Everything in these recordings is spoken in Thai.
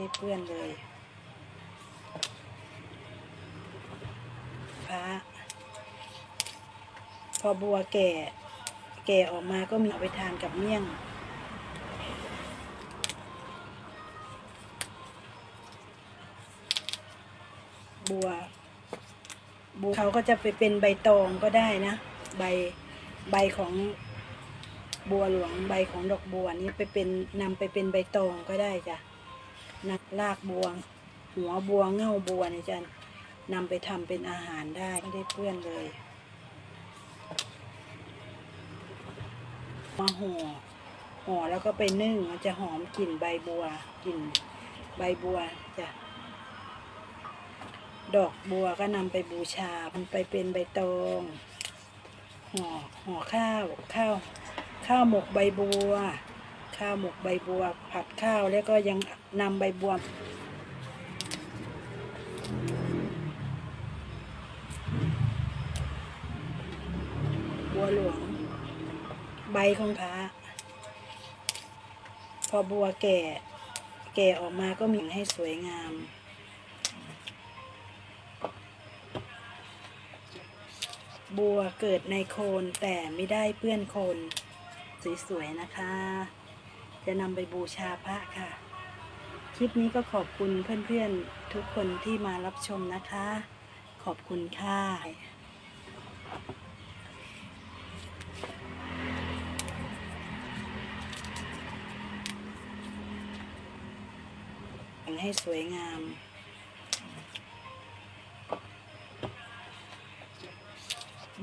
ได้เปื้อนเลยพระพอบัวแก่ แก่ออกมาก็มีเอาไปทานกับเมี่ยง บัวบัวเขาก็จะไปเป็นใบตองก็ได้นะ ใบใบของบัวหลวงใบของดอกบัวนี้ไปเป็นนำไปเป็นใบตองก็ได้จ้ะ นำรากบัวหัวบัวเง่าบัวเนี่ยจ้ะนำไปทำเป็นอาหารได้ไม่ได้เปื้อนเลยมาห่อห่อแล้วก็ไปนึ่งมันจะหอมกลิ่นใบบัวกลิ่นใบบัวจ้ะดอกบัวก็นำไปบูชามันไปเป็นใบตองห่อห่อข้าวข้าว ข้าวหมกใบบัว ข้าวหมกใบบัว ผัดข้าวแล้วก็ยังนำใบบัวบัวหลวง ใบของพระพอบัวแก่ แก่ออกมาก็มีให้สวยงามบัวเกิดในโคนแต่ไม่ได้เปื้อนโคน สวย ๆ นะคะ จะนำไปบูชาพระค่ะ คลิปนี้ก็ขอบคุณเพื่อนๆทุกคนที่มารับชมนะคะ ขอบคุณค่ะให้สวยงาม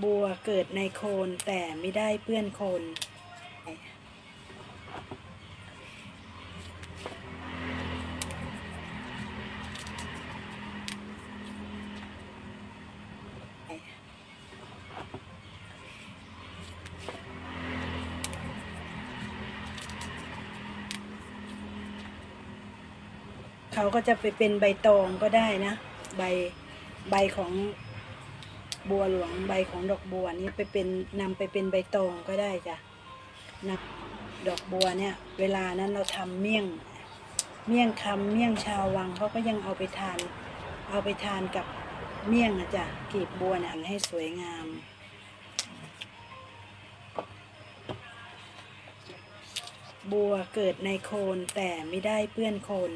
บัวเกิดในโคนแต่ไม่ได้เปื้อนโคน เขาก็จะไปเป็นใบตองก็ได้นะ ใบใบของบัวหลวงใบของดอกบัวนี้ไปเป็นนำไปเป็นใบตองก็ได้จ้ะนะดอกบัวเนี่ย เวลานั้นเราทำเมี่ยง เมี่ยงคำเมี่ยงชาววังเขาก็ยังเอาไปทาน เอาไปทานกับเมี่ยงนะจ๊ะกีบบัวเนี่ยให้สวยงามบัวเกิดในโคนแต่ไม่ได้เปื้อนโคน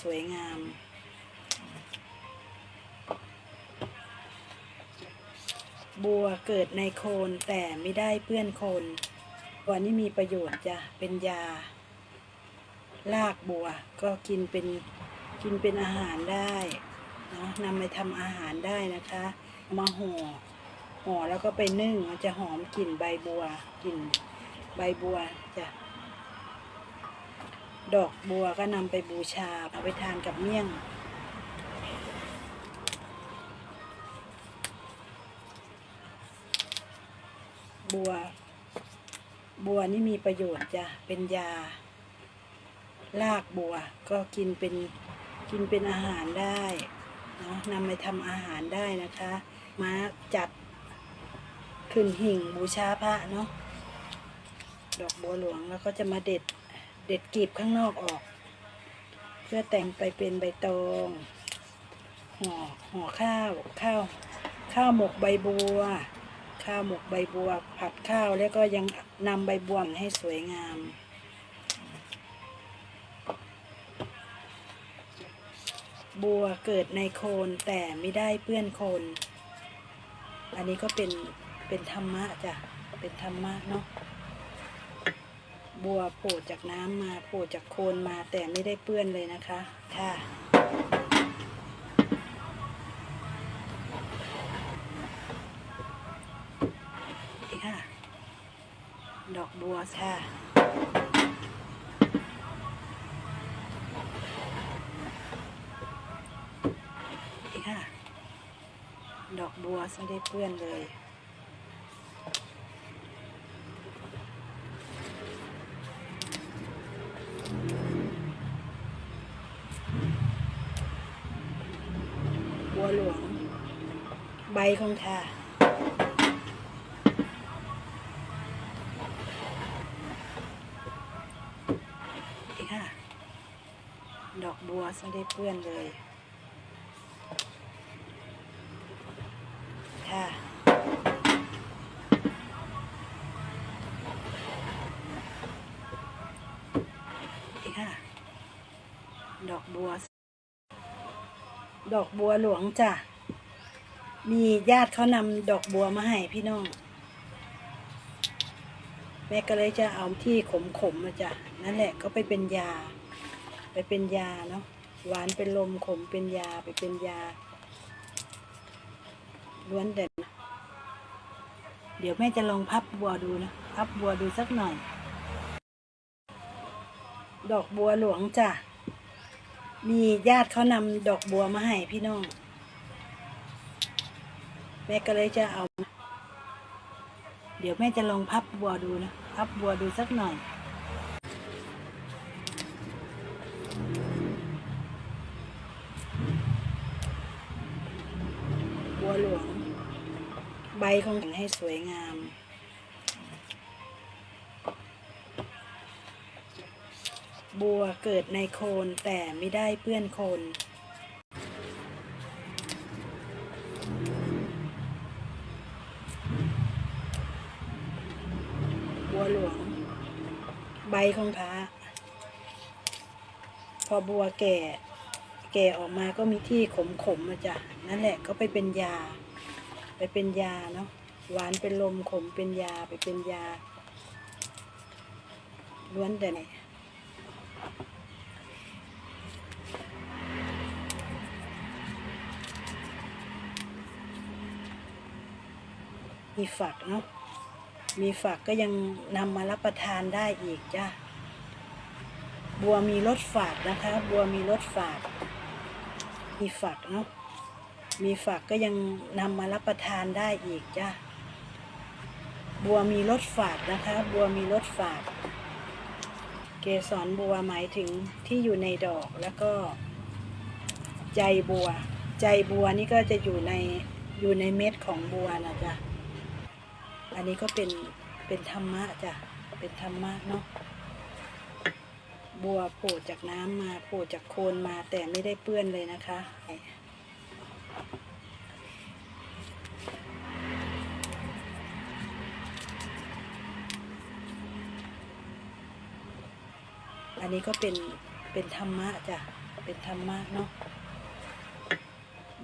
สวยงาม บัวเกิดในโคนแต่ไม่ได้เปื้อนโคนบัวนี่มีประโยชน์จ้ะ เป็นยารากบัว ก็กินเป็นกินเป็นอาหารได้เนาะนำไปทำอาหารได้นะคะ มาห่อห่อแล้วก็ไปนึ่งมันจะหอมกลิ่นใบบัวกลิ่นใบบัวจ้ะ ดอกบัวก็นำไปบูชาเอาไปทานกับเมี่ยง บัว บัวนี่มีประโยชน์จ้ะ เป็นยารากบัวก็กินเป็นกินเป็นอาหารได้เนาะนำไปทำอาหารได้นะคะมาจัดขึ้นหิ่งบูชาพระเนาะดอกบัวหลวงแล้วก็จะมาเด็ด เด็ดกลีบข้างนอกออก เพื่อแต่งไปเป็นใบตองห่อห่อข้าวข้าว ข้าวหมกใบบัว ข้าวหมกใบบัว ผัดข้าวแล้วก็ยังนำใบบัวให้สวยงามบัวเกิดในโคนแต่ไม่ได้เปื้อนโคน อันนี้ก็เป็นเป็นธรรมะจ้ะ เป็นธรรมะเนาะ บัวโผล่จากน้ำมาโผล่จากโคนมาแต่ไม่ได้เปื้อนเลยนะคะค่ะนี่ค่ะ ดอกบัวค่ะนี่ค่ะ ดอกบัวไม่ได้เปื้อนเลย หลวง ใบของค่ะนี่ค่ะ ดอกบัวไม่ได้เปื้อนเลย ค่ะนี่ค่ะ ดอกบัว ดอกบัวหลวงจ้ะ มีญาติเขานำดอกบัวมาให้พี่น้อง แม่ก็เลยจะเอาที่ขมๆมมาจ้ะ นั่นแหละก็ไปเป็นยา ไปเป็นยาเนาะ หวานเป็นลมขมเป็นยาไปเป็นยา ล้วนแต่เดี๋ยวแม่จะลองพับบัวดูนะ พับบัวดูสักหน่อย ดอกบัวหลวงจ้ะ มีญาติเขานำดอกบัวมาให้พี่น้อง แม่ก็เลยจะเอา เดี๋ยวแม่จะลองพับบัวดูนะ พับบัวดูสักหน่อย บัวหลวง ใบของให้สวยงาม บัวเกิดในโคนแต่ไม่ได้เปื้อนโคนบัวหลวง ใบของพระพอบัวแก่ แก่ออกมาก็มีที่ขมขมมาจ้ะนั่นแหละก็ไปเป็นยา ไปเป็นยาเนาะหวานเป็นลมขมเป็นยาไปเป็นยาล้วนแต่ไหน มีฝักเนาะมีฝักก็ยังนำมารับประทานได้อีกจ้ะบัวมีรสฝาดนะคะ บัวมีรสฝาด มีฝักเนาะมีฝักก็ยังนำมารับประทานได้อีกจ้ะบัวมีรสฝาดนะคะ บัวมีรสฝาด เกสรบัวหมายถึงที่อยู่ในดอกแล้วก็ ใจบัว ใจบัวนี่ก็จะอยู่ในอยู่ในเม็ดของบัวนะจ๊ะ อันนี้ก็เป็นเป็นธรรมะจ้ะ เป็นธรรมะเนาะ บัวโผล่จากน้ำมาโผล่จากโคนมาแต่ไม่ได้เปื้อนเลยนะคะอันนี้ก็เป็นเป็นธรรมะจ้ะ เป็นธรรมะเนาะ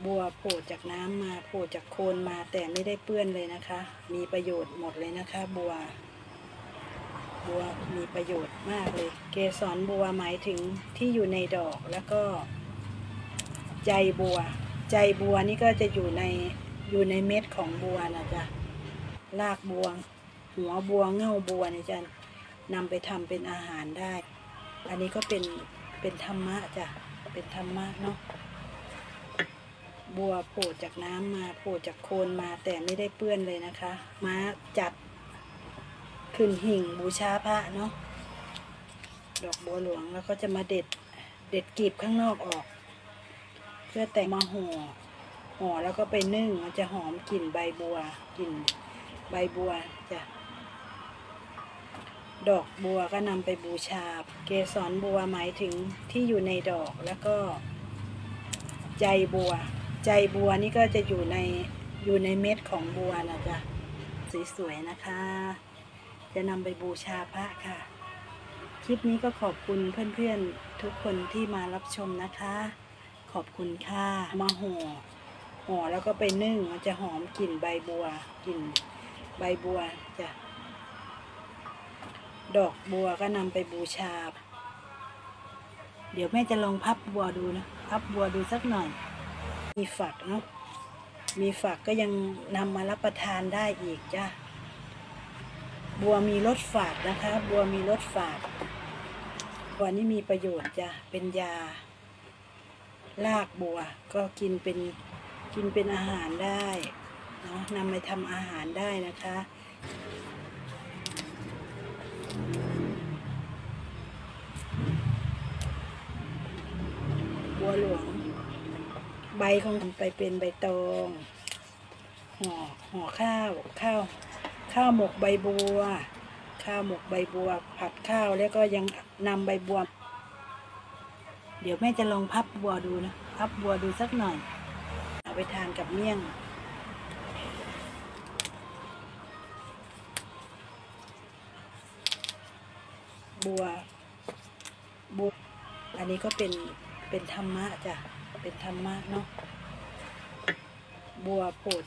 บัวโผล่จากน้ำมาโผล่จากโคนมาแต่ไม่ได้เปื้อนเลยนะคะ มีประโยชน์หมดเลยนะคะ บัว บัวมีประโยชน์มากเลย เกสรบัวหมายถึงที่อยู่ในดอกแล้วก็ ใจบัว ใจบัวนี่ก็จะอยู่ในอยู่ในเม็ดของบัวนะจ๊ะรากบัว หัวบัวเง่าบัวนี่จะนำไปทำเป็นอาหารได้ อันนี้ก็เป็นเป็นธรรมะจ้ะเป็นธรรมะเนาะ บัวโผล่จากน้ำมาโผล่จากโคนมาแต่ไม่ได้เปื้อนเลยนะคะมาจัดขึ้นหิ่งบูชาพระเนาะดอกบัวหลวงแล้วก็จะมาเด็ดเด็ดกีบข้างนอกออก เพื่อแต่งมาห่อห่อแล้วก็ไปนึ่งมันจะหอมกลิ่นใบบัวกลิ่นใบบัวจ้ะดอกบัวก็นำไปบูชา เกสรบัวหมายถึงที่อยู่ในดอกแล้วก็ใจบัว ใจบัวนี่ก็จะอยู่ในอยู่ในเม็ดของบัวนะจ๊ะสวยๆนะคะ จะนำไปบูชาพระค่ะ คลิปนี้ก็ขอบคุณเพื่อนๆทุกคนที่มารับชมนะคะ ขอบคุณค่ะ มาห่อห่อแล้วก็ไปนึ่งมันจะหอมกลิ่นใบบัวกลิ่นใบบัวจ้ะดอกบัวก็นำไปบูชา เดี๋ยวแม่จะลองพับบัวดูนะ พับบัวดูสักหน่อย มีฝักเนาะมีฝักก็ยังนำมารับประทานได้อีกจ้ะบัวมีรสฝาดนะคะ บัวมีรสฝาดบัวนี่มีประโยชน์จ้ะเป็นยารากบัวก็กินเป็นกินเป็นอาหารได้เนาะนำไปทำอาหารได้นะคะ ใบของไปเป็นใบตองห่อห่อข้าวข้าวข้าวหมกใบบัว ข้าวหมกใบบัว ผัดข้าวแล้วก็ยังนำใบบัว เดี๋ยวแม่จะลองพับบัวดูนะพับบัวดูสักหน่อย เอาไปทานกับเมี่ยงบัวบัวอันนี้ก็เป็น เป็นธรรมะจ้ะ เป็นธรรมะเนาะบัวโผล่จาก